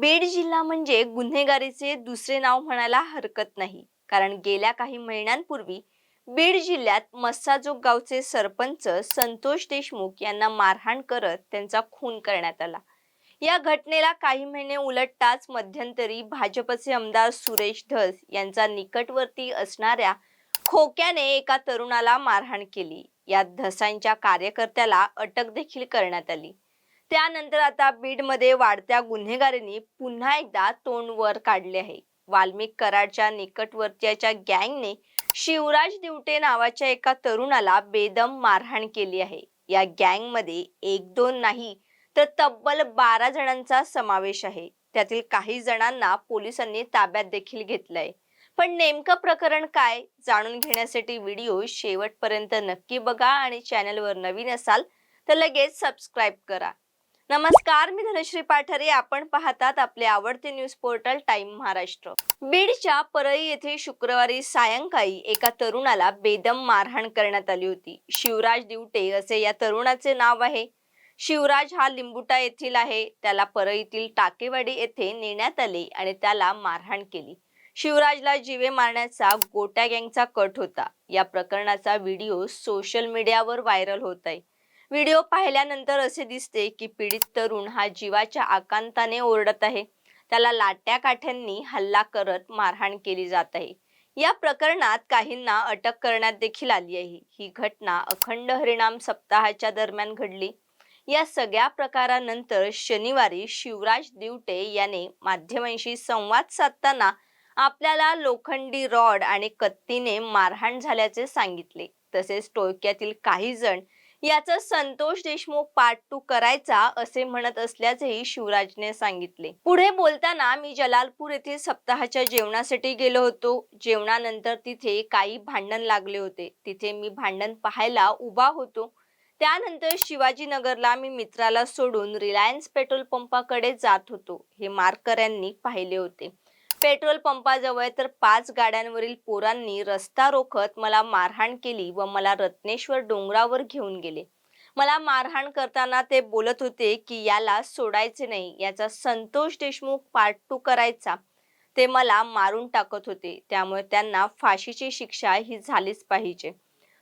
बीड जिल्हा म्हणजे गुन्हेगारीचे दुसरे नाव म्हणायला हरकत नाही. कारण गेल्या काही महिन्यांपूर्वी बीड जिल्ह्यात मस्साजोग गावचे सरपंच संतोष देशमुख यांना मारहाण करत त्यांचा खून करण्यात आला. या घटनेला काही महिने उलटताच मध्यंतरी भाजपचे आमदार सुरेश धस यांचा निकटवर्ती असणाऱ्या खोक्याने एका तरुणाला मारहाण केली. यात धसांच्या कार्यकर्त्याला अटक देखील करण्यात आली. त्यानंतर आता बीडमध्ये वाढत्या गुन्हेगारांनी पुन्हा एकदा तोंड वर काढले आहे. वाल्मिक कराडच्या निकटवर्तीयाच्या गँगने शिवराज दिवटे नावाच्या एका तरुणाला बेदम मारहाण केली आहे. या गँगमध्ये एक दोन नाही तर तब्बल बारा जणांचा समावेश आहे. त्यातील काही जणांना पोलिसांनी ताब्यात देखील घेतलंय. पण नेमकं प्रकरण काय? जाणून घेण्यासाठी व्हिडिओ शेवटपर्यंत नक्की बघा आणि चॅनलवर नवीन असाल तर लगेच सबस्क्राईब करा. नमस्कार मी धनश्री पाठारे. आपण पाहतात आपले आवडते न्यूज पोर्टल टाइम महाराष्ट्र. बीडच्या परळी येथे शुक्रवारी सायंकाळी एका तरुणाला बेदम मारहाण करण्यात आली होती. शिवराज दिवटे असे या तरुणाचे नाव आहे. शिवराज हा लिंबुटा येथील आहे. त्याला परळीतील टाकेवाडी येथे नेण्यात आले आणि त्याला मारहाण केली. शिवराजला जीवे मारण्याचा गोट्या गँगचा कट होता. या प्रकरणाचा व्हिडिओ सोशल मीडियावर व्हायरल होत आहे. व्हिडिओ पाहिल्यानंतर असे दिसते की पीडित तरुण हा जीवाच्या आकांताने ओरडत आहे. त्याला लाट्या काठ्यांनी हल्ला करत मारहाण केली जात आहे. या प्रकरणात काहींना अटक करण्यात देखील आली आहे. ही घटना अखंड हरिणाम सप्ताहाच्या दरम्यान घडली. या सगळ्या प्रकारानंतर शनिवारी शिवराज दिवटे याने माध्यमांशी संवाद साधताना आपल्याला लोखंडी रॉड आणि कत्तीने मारहाण झाल्याचे सांगितले. तसेच टोळक्यातील काही जण याचा संतोष देशमुख पार्ट टू करायचा असे म्हणत असल्याचेही शिवराजने सांगितले. पुढे बोलताना मी जलालपूर येथे सप्ताहाच्या जेवणासाठी गेलो होतो. जेवणानंतर तिथे काही भांडण लागले होते. तिथे मी भांडण पाहायला उभा होतो. त्यानंतर शिवाजीनगरला मी मित्राला सोडून रिलायन्स पेट्रोल पंपाकडे जात होतो. हे मारकऱ्यांनी पाहिले होते. पेट्रोल पंपाजवळ तर पाच गाड्यांवरील पोरांनी रस्ता रोखत मला मारहाण केली व मला रत्नेश्वर डोंगरावर घेऊन गेले. मला मारहाण करताना ते बोलत होते की याला सोडायचे नाही याचा संतोष देशमुख पार्ट टू करायचा. ते मला मारून टाकत होते त्यामुळे त्यांना फाशीची शिक्षा ही झालीच पाहिजे.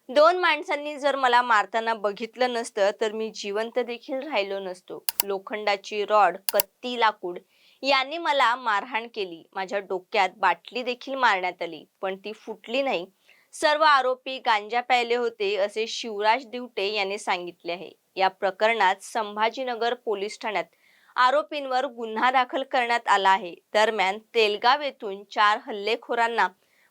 दोन माणसांनी जर मला मारताना बघितलं नसतं तर मी जिवंत देखील राहिलो नसतो. लोखंडाची रॉड कत्ती लाकूड यांनी मला मारहाण केली. माझ्या डोक्यात बाटली देखील मारण्यात आली पण ती फुटली नाही. सर्व आरोपी गांजा प्यायले होते असे शिवराज दिवटे यांनी सांगितले आहे. या प्रकरणात संभाजीनगर पोलीस ठाण्यात आरोपींवर गुन्हा दाखल करण्यात आला आहे. दरम्यान तेलगाव येथून चार हल्लेखोरांना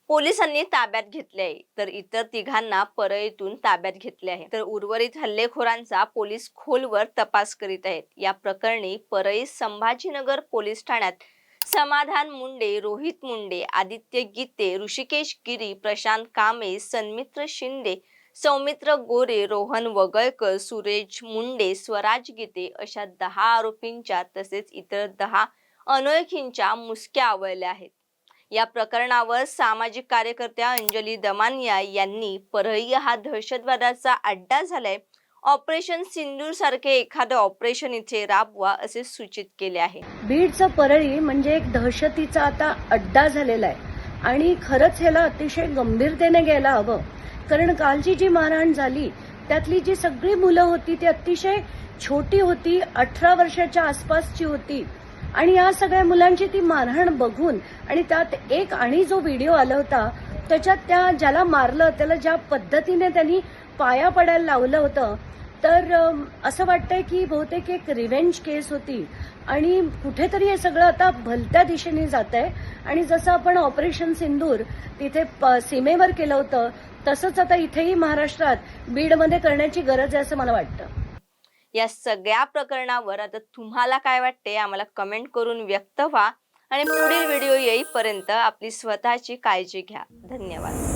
पोलिसांनी ताब्यात घेतले आहे. तर इतर तिघांना परळीतून ताब्यात घेतले आहे. तर उर्वरित हल्लेखोरांचा पोलीस खोलवर तपास करीत आहेत. या प्रकरणी परळी संभाजीनगर पोलीस ठाण्यात समाधान मुंडे रोहित मुंडे आदित्य गीते ऋषिकेश गिरी प्रशांत कामे सन्मित्र शिंदे सौमित्र गोरे रोहन वगळकर सुरेश मुंडे स्वराज गीते अशा दहा आरोपींच्या तसेच इतर दहा अनोळखींच्या मुसक्या आवळल्या आहेत. या प्रकरणावर सामाजिक कार्यकर्त्या अंजली दमानिया यांनी परळी हा दहशतवादाचा अड्डा झालाय. ऑपरेशन सिंदूर सारखे एखादं ऑपरेशन इथे राबवा असे सूचित केले आहे. बीडचं परळी म्हणजे एक दहशतीचा आता अड्डा झालेला आहे. आणि खरंच ह्याला अतिशय गंभीरतेने घ्यायला हवं. कारण कालची जी मारहाण झाली त्यातली जी सगळी मुलं होती ती अतिशय छोटी होती अठरा वर्षाच्या आसपासची होती. आणि या सगळ्या मुलांची ती मारहाण बघून आणि त्यात एक आणि जो व्हिडिओ आला होता त्याच्यात त्या ज्याला मारलं त्याला ज्या पद्धतीने त्यांनी पाया पडायला लावलं होतं तर असं वाटतंय की बहुतेक एक रिव्हेंज केस होती. आणि कुठेतरी हे सगळं आता भलत्या दिशेने जात आहे आणि जसं आपण ऑपरेशन सिंदूर तिथे प- सीमेवर केलं होतं तसंच आता इथेही महाराष्ट्रात बीडमध्ये करण्याची गरज आहे असं मला वाटतं. या सगळ्या प्रकरणावर आता तुम्हाला काय वाटते आम्हाला कमेंट करून व्यक्त व्हा आणि पुढील व्हिडिओ येईपर्यंत आपली स्वतःची काळजी घ्या. धन्यवाद.